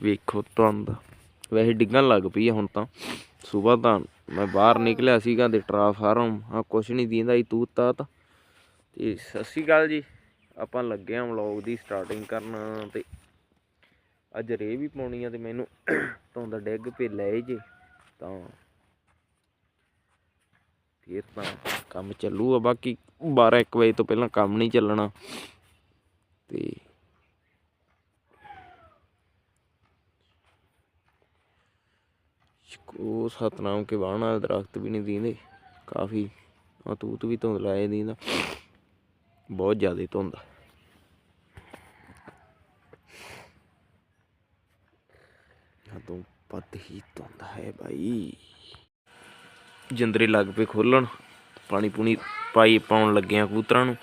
ਵੇਖੋ ਧੁੰਦ। ਵੈਸੇ ਡਿੱਗਣ ਲੱਗ ਪਈ ਆ ਹੁਣ ਤਾਂ। ਸਵੇਰ ਤਾਂ ਮੈਂ ਬਾਹਰ ਨਿਕਲਿਆ ਸੀਗਾ ਤੇ ਟਰਾਫਾਰਮ ਆ ਕੁਛ ਨਹੀਂ ਦੀਂਦਾ ਸੀ ਤੂੰ ਤਾ ਤਾਂ ਤੇ ਸਤਿ ਸ਼੍ਰੀ ਅਕਾਲ ਜੀ। ਆਪਾਂ ਲੱਗੇ ਆ ਵਲੌਗ ਦੀ ਸਟਾਰਟਿੰਗ ਕਰਨ ਤੇ ਅੱਜ ਰੇ ਵੀ ਪਾਉਣੀ ਆ ਤੇ ਮੈਨੂੰ ਧੁੰਦ ਡਿੱਗ ਪੇ ਲੈ ਜੇ। ਤਾਂ ਫਿਰ ਤਾਂ ਕੰਮ ਚੱਲੂਗਾ। ਬਾਕੀ 12 1 ਵਜੇ ਤੋਂ ਪਹਿਲਾਂ ਕੰਮ ਨਹੀਂ ਚੱਲਣਾ। ਤੇ ਉਹ ਸਤਨਾਮ ਕੇ ਬਾਣ ਵਾਲੇ ਦਰਖਤ ਵੀ ਨਹੀਂ ਦੀਂਦੇ। ਕਾਫੀ ਤੂਤ ਵੀ ਧੁੰਦ ਲਾਏ ਦੀਂਦਾ। ਬਹੁਤ ਜ਼ਿਆਦਾ ਧੁੰਦ ਆ। ਹਦੋਂ ਪਤ ਹੀ ਧੁੰਦ ਹੈ ਭਾਈ ਜਿੰਦਰੇ ਲੱਗ ਪਏ ਖੋਲਣ, ਪਾਣੀ ਪੂਣੀ ਪਾਈ ਪਾਉਣ ਲੱਗਿਆ ਕਬੂਤਰਾਂ ਨੂੰ।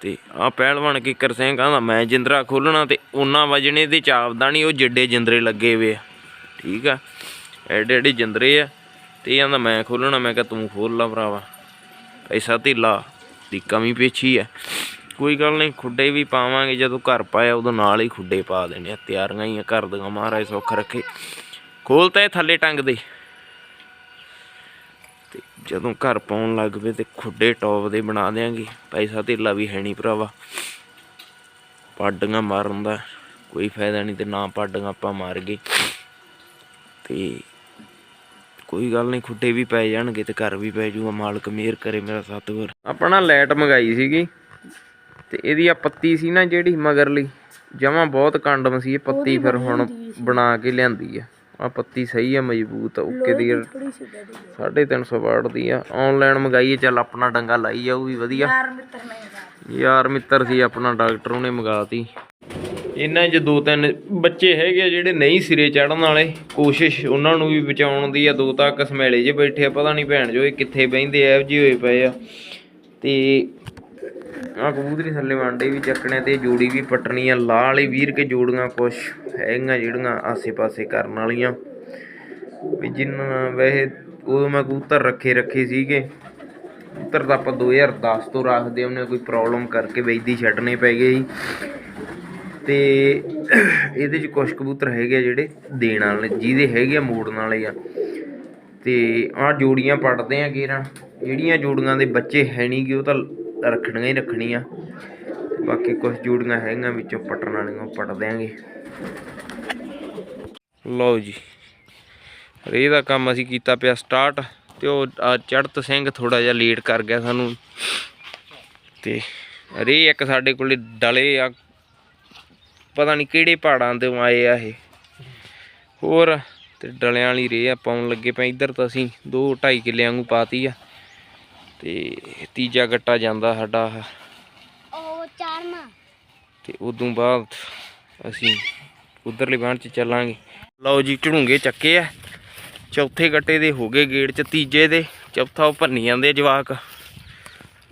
ਤੇ ਆ ਪਹਿਲਵਾਨ ਕਿੱਕਰ ਸਿੰਘ ਕਹਿੰਦਾ, ਮੈਂ ਜਿੰਦਰਾ ਖੋਲਣਾ ਤੇ ਉਹਨਾਂ ਵਜਣੇ ਦੇ ਚਾਪਦਾ ਨਹੀਂ ਉਹ ਜਿੱਡੇ ਜਿੰਦਰੇ ਲੱਗੇ ਵੇ ਆ। ਠੀਕ ਆ। ਐਡੇ ਐਡੇ ਜਿੰਦਰੇ ਆ। ਤੇ ਇਹ ਕਹਿੰਦਾ ਮੈਂ ਖੋਲਣਾ, ਮੈਂ ਕਿਹਾ ਤੂੰ ਖੋਲ ਲਾ ਭਰਾਵਾ। ਪੈਸਾ ਧੇਲਾ, ਦੀ ਕਮੀ ਪੇਛੀ ਆ। ਕੋਈ ਗੱਲ ਨਹੀਂ, ਖੁੱਡੇ ਵੀ ਪਾਵਾਂਗੇ, ਜਦੋਂ ਘਰ ਪਾਇਆ ਉਦੋਂ ਨਾਲ ਹੀ ਖੁੱਡੇ ਪਾ ਦੇਣੇ ਆ। ਤਿਆਰੀਆਂ ਹੀ ਆ ਘਰ ਦੀਆਂ, ਮਹਾਰਾਜ ਸੁੱਖ ਰੱਖੇ। ਖੋਲ ਤਾਂ ਇਹ ਥੱਲੇ ਟੰਗ ਦੇ। ਤੇ ਜਦੋਂ ਘਰ ਪਾਉਣ ਲੱਗ ਪਏ ਤੇ ਖੁੱਡੇ ਟੌਪ ਦੇ ਬਣਾ ਦੇਾਂਗੇ ਪੈਸਾ ਧੇਲਾ ਵੀ ਹੈ ਨਹੀਂ ਭਰਾਵਾ। ਪਾਡੀਆਂ ਮਾਰਨ ਦਾ ਕੋਈ ਫਾਇਦਾ ਨਹੀਂ ਤੇ ਨਾ ਪਾਡੀਆਂ ਆਪਾਂ ਮਾਰ ਗਏ। ਤੇ ਕੋਈ ਗੱਲ ਨਹੀਂ ਖੁੱਡੇ ਵੀ ਪੈ ਜਾਣਗੇ ਤੇ ਘਰ ਵੀ ਪੈ ਜੂਗਾ ਮਾਲਕ ਮਿਹਰ ਕਰੇ ਮੇਰਾ ਸਤਿਗੁਰ। ਆਪਣਾ ਲਾਈਟ ਮੰਗਾਈ ਸੀਗੀ ਤੇ ਇਹਦੀ ਆ ਪੱਤੀ ਸੀ ਨਾ ਜਿਹੜੀ ਮਗਰਲੀ ਜਮਾ ਬਹੁਤ ਕੰਡਮ ਸੀ ਇਹ ਪੱਤੀ ਫਿਰ ਹੁਣ ਬਣਾ ਕੇ ਲਿਆਂਦੀ ਆ। ਆ ਪੱਤੀ ਸਹੀ ਆ ਮਜ਼ਬੂਤ ਆ ਓਕੇ ਦੀ ਆ। ਥੋੜੀ ਸੀ ਡੈਡੀ 350 ਵਾਟ ਦੀ ਆ। ਆਨਲਾਈਨ ਮੰਗਾਈਏ ਚੱਲ ਆਪਣਾ ਡੰਗਾ ਲਾਈ ਜਾਊਗੀ ਵਧੀਆ। ਯਾਰ ਮਿੱਤਰ ਨੇ ਯਾਰ ਯਾਰ ਮਿੱਤਰ ਸੀ ਆਪਣਾ ਡਾਕਟਰ ਉਹਨੇ ਮੰਗਾਤੀ। ਇਹਨਾਂ 'ਚ ਦੋ ਤਿੰਨ ਬੱਚੇ ਹੈਗੇ ਆ ਜਿਹੜੇ ਨਹੀਂ ਸਿਰੇ ਚੜਨ ਵਾਲੇ। ਕੋਸ਼ਿਸ਼ ਉਹਨਾਂ ਨੂੰ ਵੀ ਬਚਾਉਣ ਦੀ ਆ। ਦੋ ਤਾਂ ਕਸਮੈਲੇ ਜੇ ਬੈਠੇ ਆ। ਪਤਾ ਨਹੀਂ ਭੈਣ ਜੋ ਇਹ ਕਿੱਥੇ ਬਹਿੰਦੇ ਐ ਜੀ ਹੋਏ ਪਏ ਆ। ਤੇ ਆ ਕਬੂਤਰੀ ਥੱਲੇ ਵਾਂਡੇ ਵੀ ਚੱਕਣੇ ਤੇ ਜੋੜੀ ਵੀ ਪਟਣੀ ਆ ਲਾਹ ਵਾਲੀ ਵੀਰ ਕੇ ਜੋੜੀਆਂ ਕੁਛ ਹੈਗੀਆਂ ਜਿਹੜੀਆਂ ਆਸੇ-ਪਾਸੇ ਕਰਨ ਵਾਲੀਆਂ। ਵੀ ਜਿੰਨਾ ਵੈਸੇ ਉਦੋਂ ਮੈਂ ਕਬੂਤਰ ਰੱਖੇ ਰੱਖੇ ਸੀਗੇ। ਕਬੂਤਰ ਤਾਂ ਆਪਾਂ 2010 ਤੋਂ ਰੱਖਦੇ ਉਹਨੇ ਕੋਈ ਪ੍ਰੋਬਲਮ ਕਰਕੇ ਵੇਚਦੀ ਛੱਡਣੇ ਪੈ ਗਏ ਸੀ। ਤੇ ਇਹਦੇ ਚ ਕੁਝ ਕਬੂਤਰ ਹੈਗੇ ਆ ਜਿਹੜੇ ਦੇਣ ਵਾਲੇ, ਜਿਹਦੇ ਹੈਗੇ ਆ ਮੋੜਨ ਵਾਲੇ ਆ। ਤੇ ਆਹ ਜੋੜੀਆਂ ਪੜਦੇ ਆ ਗੇਰਾਂ ਜਿਹੜੀਆਂ ਜੋੜੀਆਂ ਦੇ ਬੱਚੇ ਹੈ ਨਹੀਂ ਗੇ, ਉਹ ਤਾਂ ਰੱਖਣੀਆਂ ਹੀ ਰੱਖਣੀਆਂ। ਬਾਕੀ ਕੁਝ ਜੋੜੀਆਂ ਹੈਗੀਆਂ ਵਿੱਚੋਂ ਪਟਣ ਵਾਲੀਆਂ, ਉਹ ਪੜ ਦਿਆਂਗੇ। ਲਓ ਜੀ। ਰੇ ਦਾ ਕੰਮ ਅਸੀਂ ਕੀਤਾ ਪਿਆ ਸਟਾਰਟ ਤੇ ਉਹ ਆ ਚੜਤ ਸਿੰਘ ਥੋੜਾ ਜਿਹਾ ਲੇਟ ਕਰ ਗਿਆ ਸਾਨੂੰ। ਤੇ ਰੇ ਇੱਕ ਸਾਡੇ ਕੋਲੇ ਡਲੇ ਆ ਪਤਾ ਨਹੀਂ ਕਿਹੜੇ ਪਹਾੜਾਂ ਤੋਂ ਆਏ ਆ ਇਹ। ਹੋਰ ਤੇ ਡਲਿਆਂ ਵਾਲੀ ਰੇ ਆ ਪਾਉਣ ਲੱਗੇ ਪਏ ਇੱਧਰ ਤਾਂ ਅਸੀਂ 2 2.5 ਕਿੱਲਿਆਂ ਨੂੰ ਪਾਤੀ ਆ। ਤੇ ਤੀਜਾ ਗੱਟਾ ਜਾਂਦਾ ਸਾਡਾ ਉਹ ਚਾਰਨਾ ਤੇ ਉਦੋਂ ਬਾਅਦ ਅਸੀਂ ਉਧਰਲੀ ਬਾਣ ਚ ਚੱਲਾਂਗੇ। ਲਓ ਜੀ ਝੜੂੰਗੇ ਚੱਕੇ ਆ। ਚੌਥੇ ਗੱਟੇ ਦੇ ਹੋ ਗਏ ਗੇੜ ਚ ਤੀਜੇ ਦੇ ਚੌਥਾ ਉਹ ਭੰਨੀ ਜਾਂਦੇ ਜਵਾਕ।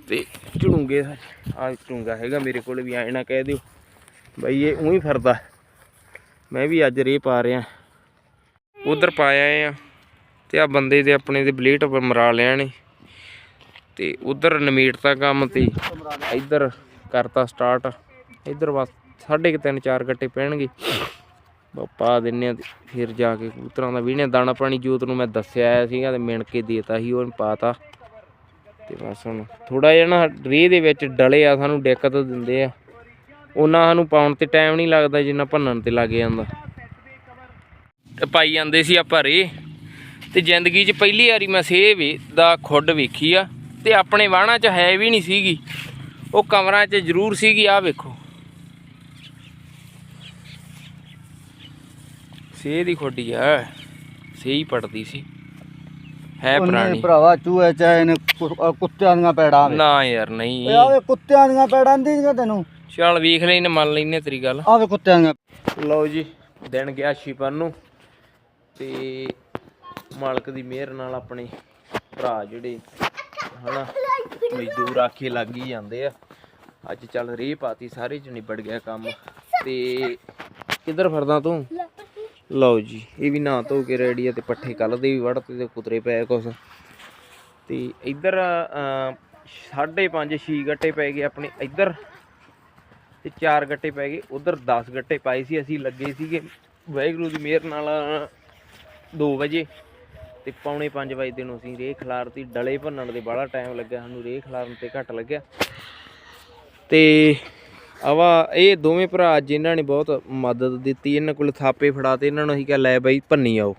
ਤੇ ਝੜੂੰਗੇ ਆ। ਝੜੂੰਗਾ ਹੈਗਾ ਮੇਰੇ ਕੋਲ ਵੀ ਆਏ ਨਾ ਕਹਿ ਦਿਓ। ਬਈ ਇਹ ਉਹੀ ਫਿਰਦਾ। ਮੈਂ ਵੀ ਅੱਜ ਰੇ ਪਾ ਰਿਹਾ। ਉਧਰ ਪਾਇਆ ਆ। ਤੇ ਆ ਬੰਦੇ ਦੇ ਆਪਣੇ ਦੇ ਬਲੇਟ ਪਰ ਮਰਾ ਲਿਆ ਨੇ। ਤੇ ਉਧਰ ਨਮੀਟਤਾ ਕੰਮ ਤੇ ਇੱਧਰ ਕਰਤਾ ਸਟਾਰਟ ਇੱਧਰ ਬਸ ਸਾਢੇ ਕੁ ਤਿੰਨ ਚਾਰ ਗੱਟੇ ਪੈਣਗੇ। ਬਸ ਪਾ ਦਿੰਨੇ ਆ ਤੇ ਫਿਰ ਜਾ ਕੇ ਕਬੂਤਰਾਂ ਦਾ ਵੀਣੇ ਦਾਣਾ ਪਾਣੀ। ਜੋਤ ਨੂੰ ਮੈਂ ਦੱਸਿਆ ਆਇਆ ਸੀਗਾ ਤੇ ਮਿਣ ਕੇ ਦੇਤਾ ਸੀ, ਉਹਨੇ ਪਾਤਾ। ਤੇ ਬਸ ਹੁਣ ਥੋੜਾ ਜਿਹਾ ਨਾ ਰੇ ਦੇ ਵਿੱਚ ਡਲੇ ਆ, ਸਾਨੂੰ ਦਿੱਕਤ ਦਿੰਦੇ ਆ। ਉਹਨਾਂ ਸਾਨੂੰ ਪਾਉਣ ਤੇ ਟਾਈਮ ਨਹੀਂ ਲੱਗਦਾ ਜਿੰਨਾ ਭੰਨਣ ਤੇ ਲੱਗ ਜਾਂਦਾ। ਤੇ ਪਾਈ ਜਾਂਦੇ ਸੀ ਆਪਾਂ ਰੇ। ਤੇ ਜ਼ਿੰਦਗੀ 'ਚ ਪਹਿਲੀ ਵਾਰੀ ਮੈਂ ਵੀ ਦਾ ਖੁੱਡ ਵੇਖੀ ਆ। ਤੇ ਆਪਣੇ ਵਾਹਣਾ 'ਚ ਹੈ ਵੀ ਨਹੀਂ ਸੀਗੀ। ਉਹ ਕਮਰਾਂ 'ਚ ਜ਼ਰੂਰ ਸੀਗੀ ਆ ਵੇਖੋ। ਸੇਹ ਦੀ ਖੋਡੀ ਆ। ਸੇਹ ਹੀ ਪੜਦੀ ਸੀ। ਹੈ ਪੁਰਾਣੀ। ਭਰਾਵਾ ਚੂਹੇ ਚਾਹੇ ਨੇ ਕੁੱਤਿਆਂ ਦੀਆਂ ਪੈੜਾਂ ਨਾ ਯਾਰ ਨਹੀਂ। ਆਵੇ ਕੁੱਤਿਆਂ ਦੀਆਂ ਪੈੜਾਂ ਦੀਆਂ ਤੈਨੂੰ। ਚੱਲ ਵੇਖ ਲੈਨੇ ਮੰਨ ਲੈਨੇ ਤੇਰੀ ਗੱਲ। ਆਵੇ ਕੁੱਤਿਆਂ ਦੀਆਂ ਲਓ ਜੀ ਦਿਨ ਗਿਆ ਸ਼ਿਪਨ ਨੂੰ। ਤੇ ਮਾਲਕ ਦੀ ਮਿਹਰ ਨਾਲ ਆਪਣੇ ਭਰਾ ਜਿਹੜੇ ਹਨਾ ਮਜ਼ਦੂਰ ਆਖੇ ਲੱਗ ਹੀ ਜਾਂਦੇ ਆ। ਅੱਜ ਚੱਲ ਰੇ ਪਾਤੀ ਸਾਰੇ ਚ ਨਿਬੜ ਗਿਆ ਕੰਮ। ਤੇ ਕਿੱਧਰ ਫਿਰਦਾ ਤੂੰ? ਲਓ ਜੀ ਇਹ ਵੀ ਨਹਾ ਧੋ ਕੇ ਰੈਡੀ ਆ ਤੇ ਪੱਠੇ ਕੱਲ ਦੇ ਵੀ ਵੜਤੇ ਤੇ ਕੁਤਰੇ ਪਏ ਕੁਛ। ਤੇ ਇੱਧਰ ਅਮ, ਸਾਢੇ ਪੰਜ ਛੇ ਗੱਟੇ ਪੈ ਗਏ ਆਪਣੇ ਇੱਧਰ। ਤੇ ਚਾਰ ਗੱਟੇ ਪੈ ਗਏ ਉਧਰ 10 ਗੱਟੇ ਪਾਏ ਸੀ ਅਸੀਂ ਲੱਗੇ ਸੀਗੇ। ਵਾਹਿਗੁਰੂ ਦੀ ਮਿਹਰ ਨਾਲ 2 ਵਜੇ ਤੇ ਪੌਣੇ 5 ਵਜੇ ਨੂੰ ਅਸੀਂ ਰੇਹ ਖਲਾਰਤੀ ਡਲੇ ਭੰਨਣ ਦੇ ਬੜਾ ਟਾਈਮ ਲੱਗਿਆ ਸਾਨੂੰ ਰੇਹ ਖਲਾਰਨ ਤੇ ਘੱਟ ਲੱਗਿਆ। ਤੇ ਆਵਾ ਇਹ ਦੋਵੇਂ ਭਰਾ ਜਿਨ੍ਹਾਂ ਨੇ ਬਹੁਤ ਮਦਦ ਦਿੱਤੀ। ਇਹਨਾਂ ਕੋਲ ਥਾਪੇ ਫੜਾਤੇ ਇਹਨਾਂ ਨੂੰ ਅਸੀਂ ਕਿਹਾ ਲੈ ਬਾਈ ਭੰਨੀ ਆਓ।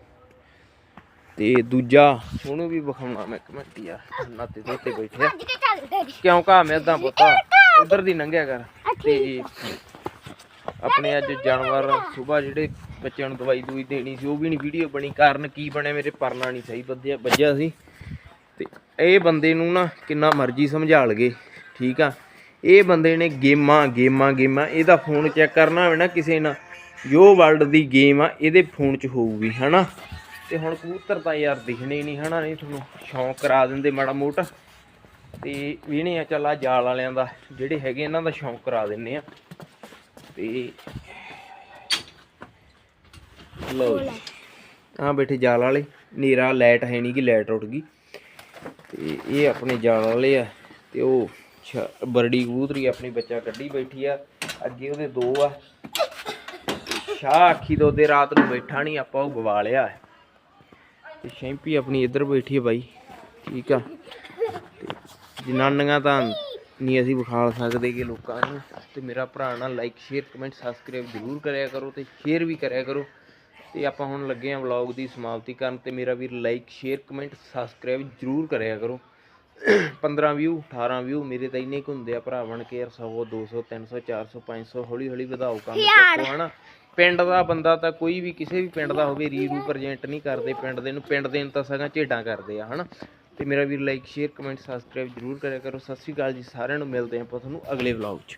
ਤੇ ਦੂਜਾ ਉਹਨੂੰ ਵੀ ਵਿਖਾਉਣਾ ਮੈਂ ਇੱਕ ਮਿੰਟ ਯਾਰ ਨਾਤੇ ਦੋਤੇ ਬੈਠੇ ਆ। ਅੱਜ ਕੇ ਚੱਲ ਡੈਡੀ। ਕਿਉਂ ਕਾ ਮੈਂ ਇਦਾਂ ਪੁੱਤਾ ਉਧਰ ਦੀ ਲੰਘਿਆ ਕਰ। ਤੇ ਆਪਣੇ ਅੱਜ ਜਾਨਵਰ ਸਵੇਰ ਜਿਹੜੇ ਬੱਚਿਆਂ ਨੂੰ ਦਵਾਈ ਦੂਈ ਦੇਣੀ ਸੀ, ਉਹ ਵੀ ਨਹੀਂ ਵੀਡੀਓ ਬਣੀ, ਕਾਰਨ ਕੀ ਬਣਿਆ ਮੇਰੇ ਪਰਨਾ ਨਹੀਂ ਸਹੀ ਵੱਜਿਆ ਵੱਜਿਆ ਸੀ। ਤੇ ਇਹ ਬੰਦੇ ਨੂੰ ਨਾ ਕਿੰਨਾ ਮਰਜ਼ੀ ਸਮਝਾ ਲਗੇ, ਠੀਕ ਆ? ਇਹ ਬੰਦੇ ਨੇ ਗੇਮਾਂ ਗੇਮਾਂ ਗੇਮਾਂ, ਇਹਦਾ ਫੋਨ ਚੈੱਕ ਕਰਨਾ ਹੋਵੇ ਨਾ ਕਿਸੇ ਨਾਲ, ਜੋ ਵਰਲਡ ਦੀ ਗੇਮ ਆ, ਇਹਦੇ ਫੋਨ 'ਚ ਹੋਊਗੀ, ਹਨਾ? ਤੇ ਹੁਣ ਕਬੂਤਰ ਤਾਂ ਯਾਰ ਦਿਖਣੇ ਨਹੀਂ, ਹਨਾ? ਨਹੀਂ ਤੁਹਾਨੂੰ ਸ਼ੌਂਕ ਕਰਾ ਦਿੰਦੇ ਮਾੜਾ ਮੋਟਾ। ਤੇ ਵੀਣੇ ਆ ਚੱਲ ਆ ਜਾਲ ਵਾਲਿਆਂ ਦਾ ਜਿਹੜੇ ਹੈਗੇ ਇਹਨਾਂ ਦਾ ਸ਼ੌਂਕ ਕਰਾ ਦਿੰਨੇ ਆ। ਤੇ ਜੀ। ਆ ਬੈਠੇ ਜਾਲ ਵਾਲੇ ਨੀਰਾ ਲਾਈਟ ਹੈ ਨਹੀਂ ਕਿ ਲਾਈਟ ਉੱਡ ਗਈ। ਤੇ ਇਹ ਆਪਣੇ ਜਾਲ ਵਾਲੇ ਆ ਤੇ ਉਹ ਬਰਡੀ ਕਬੂਤਰੀ ਆਪਣੀ ਬੱਚਾ ਕੱਢੀ ਬੈਠੀ ਆ ਅੱਗੇ ਉਹਦੇ ਦੋ ਆ। ਸ਼ਾਹ ਅੱਖੀ ਤੋਂ ਦੇ ਰਾਤ ਨੂੰ ਬੈਠਾ ਨਹੀਂ ਆਪਾਂ ਉਹ ਗਵਾ ਲਿਆ ਤੇ ਸ਼ੈਂਪੀ ਆਪਣੀ ਇੱਧਰ ਬੈਠੀ ਹੈ ਬਾਈ ਠੀਕ ਆ। ਤੇ ਜਨਾਨੀਆਂ ਤਾਂ ਨਹੀਂ ਅਸੀਂ ਵਿਖਾ ਸਕਦੇ ਕਿ ਲੋਕਾਂ ਨੂੰ। ਤੇ ਮੇਰਾ ਭਰਾ ਨਾਲ ਲਾਈਕ ਸ਼ੇਅਰ ਕਮੈਂਟ ਸਬਸਕ੍ਰਾਈਬ ਜ਼ਰੂਰ ਕਰਿਆ ਕਰੋ ਤੇ ਸ਼ੇਅਰ ਵੀ ਕਰਿਆ ਕਰੋ। ਤੇ ਆਪਾਂ ਹੁਣ ਲੱਗੇ ਆ ਵਲੌਗ ਦੀ ਸਮਾਪਤੀ ਕਰਨ ਤੇ ਮੇਰਾ ਵੀਰ ਲਾਈਕ ਸ਼ੇਅਰ ਕਮੈਂਟ ਸਬਸਕ੍ਰਾਈਬ ਜ਼ਰੂਰ ਕਰਿਆ ਕਰੋ। 15 ਵਿਊ 18 ਵਿਊ ਮੇਰੇ ਤਾਂ ਇੰਨੇ ਕੁ ਹੁੰਦੇ ਆ ਭਰਾ ਬਣ ਕੇ ਯਾਰ 100 200 300 400 500 ਹੌਲੀ ਹੌਲੀ ਵਧਾਓ ਕੰਮ ਚੱਕੋ ਹਨਾ? ਪਿੰਡ ਦਾ ਬੰਦਾ ਤਾਂ ਕੋਈ ਵੀ ਕਿਸੇ ਵੀ ਪਿੰਡ ਦਾ ਹੋਵੇ ਰਿਪਰੈਜ਼ੈਂਟ ਨਹੀਂ ਕਰਦੇ। ਪਿੰਡ ਦੇ ਨੂੰ ਪਿੰਡ ਦੇ ਨੂੰ ਤਾਂ ਸਗਾਂ ਝੇਡਾਂ ਕਰਦੇ ਆ ਹਨਾ? ਤੇ ਮੇਰਾ ਵੀਰ ਲਾਈਕ ਸ਼ੇਅਰ ਕਮੈਂਟ ਸਬਸਕ੍ਰਾਈਬ ਜ਼ਰੂਰ ਕਰਿਆ ਕਰੋ। ਸਤਿ ਸ਼੍ਰੀ ਅਕਾਲ ਜੀ ਸਾਰਿਆਂ ਨੂੰ, ਮਿਲਦੇ ਹਾਂ ਆਪਾਂ ਤੁਹਾਨੂੰ ਅਗਲੇ ਵਲੌਗ 'ਚ।